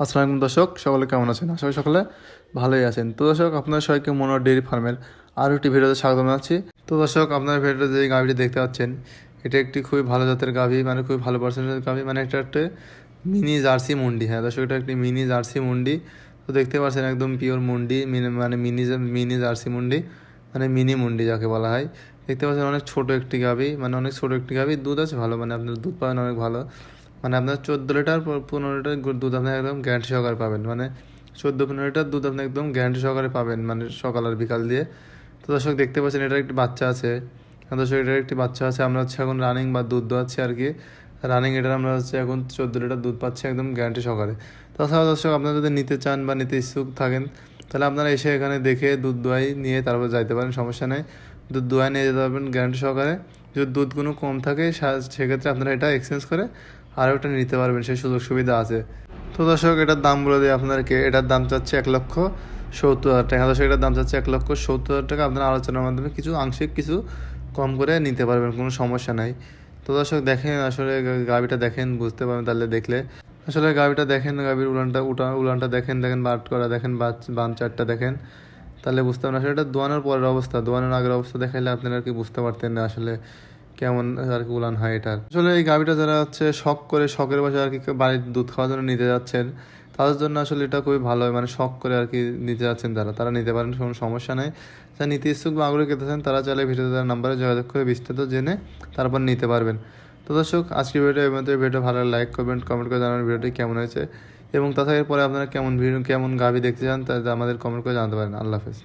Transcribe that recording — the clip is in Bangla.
আসসালামু দর্শক, সকলে কেমন আছেন? আশা করি সকলে ভালোই আছেন। তো দর্শক আপনার সবাইকে মনোহর ডেয়ারি ফার্মের আরও একটি ভিডিওতে স্বাগত জানাচ্ছি। তো দর্শক, আপনার ভিডিওতে যে গাভিটি দেখতে পাচ্ছেন, এটা একটি খুবই ভালো জাতের গাভী মানে খুবই ভালো পার্সেন্টের গাভী মানে এটা একটা মিনি জার্সি মুন্ডি। হ্যাঁ দর্শক, এটা একটি মিনি জার্সি মুন্ডি। তো দেখতে পাচ্ছেন একদম পিওর মুন্ডি, মিনি- মানে মিনি মিনি জার্সি মুন্ডি মানে মিনি মুন্ডি যাকে বলা হয়। দেখতে পাচ্ছেন অনেক ছোট একটি গাভী মানে অনেক ছোট একটি গাভী। দুধ আছে ভালো মানে আপনার দুধ পাবেন অনেক ভালো। মানে আপনার চোদ্দ লিটার পনেরো লিটার দুধ আপনি একদম গ্যারান্টি সহকারে পাবেন। মানে চোদ্দ, পনেরো লিটার দুধ আপনি একদম গ্যারান্টি সহকারে পাবেন মানে সকাল আর বিকাল দিয়ে। তো দর্শক দেখতে পাচ্ছেন এটার একটি বাচ্চা আছে। হ্যাঁ দর্শক এটার একটি বাচ্চা আছে। আমরা হচ্ছে এখন রানিং বা দুধ দোয়াচ্ছি আর কি। রানিং এটার আমরা হচ্ছে এখন চোদ্দ লিটার দুধ পাচ্ছি একদম গ্যারান্টি সহকারে। তাছাড়া দর্শক, আপনারা যদি নিতে চান বা নিতে ইচ্ছুক থাকেন, তাহলে আপনারা এসে এখানে দেখে দুধ দোয়াই নিয়ে তারপর যাইতে পারেন, সমস্যা নেই। দুধ দোয়াই নিয়ে যেতে পারবেন গ্যারান্টি সহকারে। যদি দুধ কোনো কম থাকে সেক্ষেত্রে আপনারা এটা এক্সচেঞ্জ করে আরও একটা নিতে পারবেন, সেই সুযোগ সুবিধা আছে। তো দর্শক, এটার দাম বলে দিই আপনাদেরকে। এটার দাম চাচ্ছে এক লক্ষ সত্তর হাজার টাকা। দর্শক, এটার দাম চাচ্ছে এক লক্ষ সত্তর হাজার টাকা। আপনারা আলোচনার মাধ্যমে কিছু আংশিক কিছু কম করে নিতে পারবেন, কোনো সমস্যা নাই। তো দর্শক, দেখেন আসলে গাড়িটা দেখেন, বুঝতে পারবেন তাহলে দেখলে। আসলে গাড়িটা দেখেন গাভির উলানটা, উটা, উলানটা দেখেন দেখেন বাট করা, দেখেন বান চারটা দেখেন। তাহলে বুঝতে পারেন আসলে এটা দোয়ানোর পরের অবস্থা। দোয়ানোর আগের অবস্থা দেখাইলে আপনারা আর কি বুঝতে পারতেন না আসলে। কেমন আর কি উলান হয় এটার। আসলে এই গাভিটা যারা হচ্ছে শখ করে, শখের বসে আর কি বাড়ির দুধ খাওয়ার জন্য নিতে যাচ্ছেন, তাদের জন্য আসলে এটা খুবই ভালো হয়। মানে শখ করে আর কি নিতে যাচ্ছেন তারা তারা নিতে পারেন, কোনো সমস্যা নেই। যারা নিতে ইচ্ছুক বা আগ্রহী খেতেছেন তারা চাইলে ভিডিওতে তার নাম্বারে যোগাযোগ করে বিস্তারিত জেনে তারপর নিতে পারবেন। তো দর্শক, আজকের ভিডিও এবং ভিডিও ভালো লাইক করবেন কমেন্ট করে জানাবেন ভিডিওটি কেমন হয়েছে। এবং তাছাড়া এরপরে আপনারা কেমন ভিডিও, কেমন গাভি দেখতে চান, তা আমাদের কমেন্ট করে জানাতে পারেন। আল্লাহ হাফেজ।